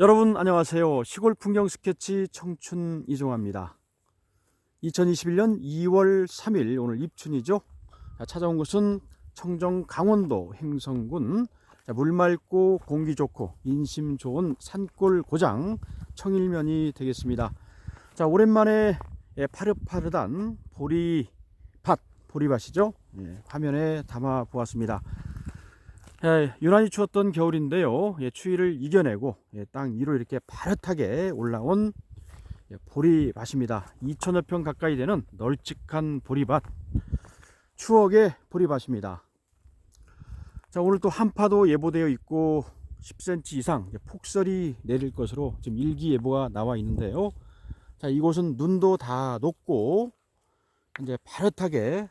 여러분 안녕하세요. 시골 풍경 스케치 청춘 이종화입니다. 2021년 2월 3일 오늘 입춘이죠. 자, 찾아온 곳은 청정 강원도 횡성군 자, 물 맑고 공기 좋고 인심 좋은 산골 고장 청일면이 되겠습니다. 자 오랜만에 예, 파릇파릇한 보리밭 보리밭이죠. 예, 화면에 담아 보았습니다. 예, 유난히 추웠던 겨울인데요. 예, 추위를 이겨내고 예, 땅 위로 이렇게 파릇하게 올라온 예, 보리밭입니다. 2천여 평 가까이 되는 널찍한 보리밭. 추억의 보리밭입니다. 자, 오늘 또 한파도 예보되어 있고 10cm 이상 이제 폭설이 내릴 것으로 지금 일기예보가 나와 있는데요. 자, 이곳은 눈도 다 녹고 이제 파릇하게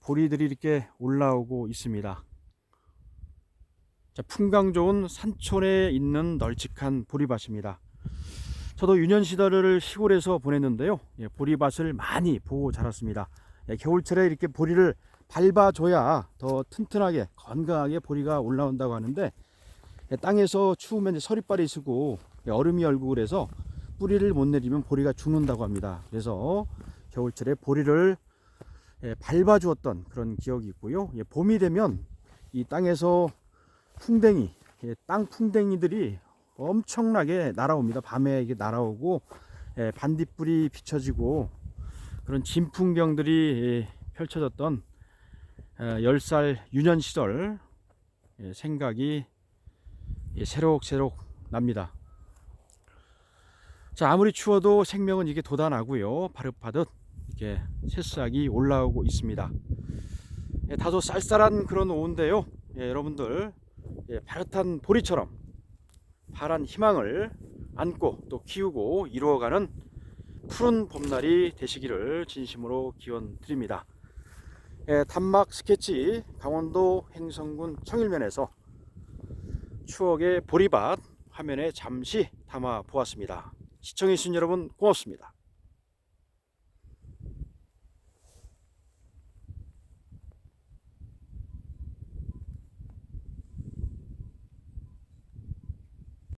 보리들이 이렇게 올라오고 있습니다. 자, 풍광 좋은 산촌에 있는 널찍한 보리밭입니다. 저도 유년 시절을 시골에서 보냈는데요. 예, 보리밭을 많이 보고 자랐습니다. 예, 겨울철에 이렇게 보리를 밟아줘야 더 튼튼하게 건강하게 보리가 올라온다고 하는데 예, 땅에서 추우면 서리빨이 쓰고 예, 얼음이 얼고 그래서 뿌리를 못 내리면 보리가 죽는다고 합니다. 그래서 겨울철에 보리를 예, 밟아주었던 그런 기억이 있고요. 예, 봄이 되면 이 땅에서 풍뎅이, 예, 땅 풍뎅이들이 엄청나게 날아옵니다. 밤에 이게 날아오고 예, 반딧불이 비춰지고 그런 진풍경들이 예, 펼쳐졌던 어, 10살 유년 시절 예, 생각이 예, 새록새록 납니다. 자, 아무리 추워도 생명은 이게 돋아나고요. 바릇바릇 이렇게 새싹이 올라오고 있습니다. 예, 다소 쌀쌀한 그런 오후인데요. 예, 여러분들 예, 파릇한 보리처럼 파란 희망을 안고 또 키우고 이루어가는 푸른 봄날이 되시기를 진심으로 기원 드립니다. 예, 단막 스케치 강원도 횡성군 청일면에서 추억의 보리밭 화면에 잠시 담아 보았습니다. 시청해주신 여러분 고맙습니다.